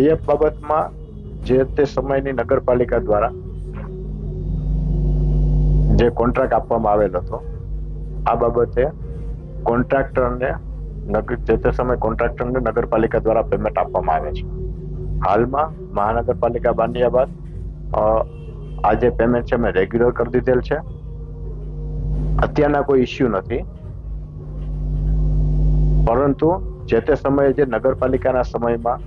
PF બાબતમાં જે તે સમયની નગરપાલિકા દ્વારા જે કોન્ટ્રાક્ટ આપવામાં આવેલ હતો, આ બાબતે કોન્ટ્રાક્ટરને નગર, જે તે સમય કોન્ટ્રાક્ટરને નગરપાલિકા દ્વારા પેમેન્ટ આપવામાં આવે છે. હાલમાં મહાનગરપાલિકા બાંધ્યા બાદ આ જે પેમેન્ટ છે મેં રેગ્યુલર કરી દીધેલ છે. અત્યારના કોઈ ઇસ્યુ નથી. પરંતુ જે તે સમયે જે નગરપાલિકાના સમયમાં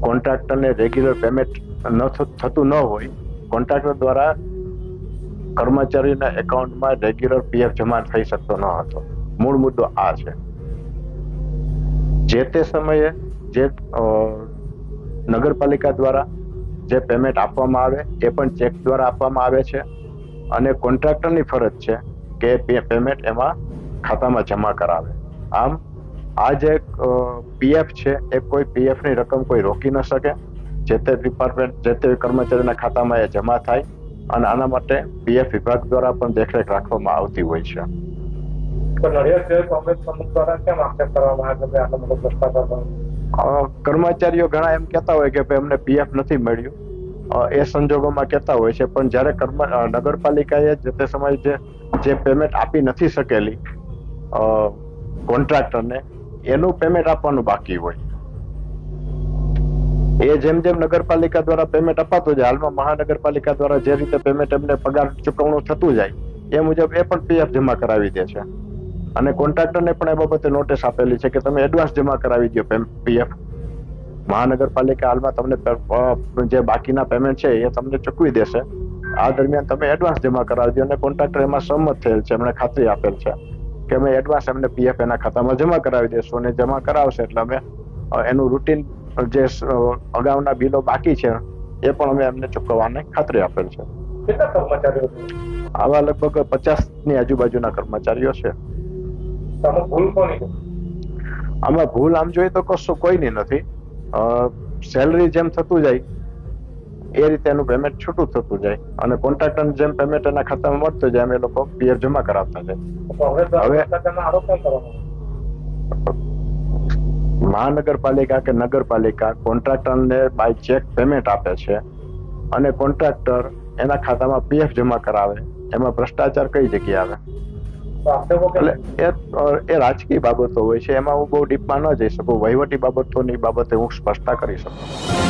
કોન્ટ્રાક્ટરને રેગ્યુલર પેમેન્ટ ન થતું ન હોય, કોન્ટ્રાક્ટર દ્વારા કર્મચારીના એકાઉન્ટમાં રેગ્યુલર પીએફ જમા થઈ શકતો ન હતો. મૂળ મુદ્દો આ છે. જે તે સમયે જે નગરપાલિકા દ્વારા જે પેમેન્ટ આપવામાં આવે, એ પણ ચેક દ્વારા આપવામાં આવે છે અને કોન્ટ્રાક્ટરની ફરજ છે કે પેમેન્ટ એમાં ખાતામાં જમા કરાવે. આમ આ જે પીએફ છે. એ કોઈ પીએફની રકમ કોઈ રોકી ન શકે. જે તે ડિપાર્ટમેન્ટ જે તે કર્મચારીના ખાતામાં એ જમા થાય અને આના માટે પીએફ વિભાગ દ્વારા પણ દેખરેખ રાખવામાં આવતી હોય છે. કર્મચારીઓ ઘણા એમ કહેતા હોય કે ભાઈ અમને પીએફ નથી મળ્યું. એ સંજોગોમાં કહેતા હોય છે. પણ જ્યારે કર્મ નગરપાલિકાએ જે તે સમયે જે જે પેમેન્ટ આપી નથી શકેલી કોન્ટ્રાક્ટરને એનું પેમેન્ટ આપવાનું બાકી હોય. એ જેમ જેમ નગરપાલિકા દ્વારા પેમેન્ટ અપાતું જાય, હાલમાં મહાનગરપાલિકા દ્વારા જે રીતે પેમેન્ટ એમને પગાર ચૂકવણું થતું જાય, એ મુજબ એ પણ પીએફ જમા કરાવી દે છે. અને કોન્ટ્રાક્ટરને પણ એ બાબતે નોટિસ આપેલી છે કે તમે એડવાન્સ જમા કરાવી દો પીએફ મહાનગરપાલિકા હાલમાં તમને જે બાકીના પેમેન્ટ છે એ તમને ચૂકવી દેશે. આ દરમિયાન તમે એડવાન્સ જમા કરાવી દો અને કોન્ટ્રાક્ટર એમાં સંમત થયેલ છે, એમણે ખાતરી આપેલ છે. કે અમે એડવાન્સ અમને પીએફ એના ખાતામાં જમા કરાવી દેશું અને જમા કરાવશે એટલે અમે એનું રૂટીન જે અગાઉના બિલો બાકી છે એ પણ અમે એમને ચૂકવવાની ખાતરી આપેલ છે. કર્મચારીઓ આવા લગભગ પચાસની આજુબાજુના કર્મચારીઓ છે. આમાં ભૂલ આમ જોઈએ તો કશું કોઈની નથી. સેલરી જેમ થતું જાય એ રીતે એનું પેમેન્ટ છૂટું થતું જાય અને કોન્ટ્રાક્ટર જેમ પેમેન્ટ એના ખાતામાં મળતું જાય એમ એ લોકો પીએફ જમા કરાવતા જાય. હવે-? મહાનગરપાલિકા કે નગરપાલિકા કોન્ટ્રાક્ટરને બાય ચેક પેમેન્ટ આપે છે અને કોન્ટ્રાક્ટર એના ખાતામાં પીએફ જમા કરાવે એમાં ભ્રષ્ટાચાર કઈ જગ્યાએ આવે? એ રાજકીય બાબતો હોય છે એમાં હું બહુ ડીપમાં ન જઈ શકું વહીવટી બાબતોની બાબતે હું સ્પષ્ટતા કરી શકું.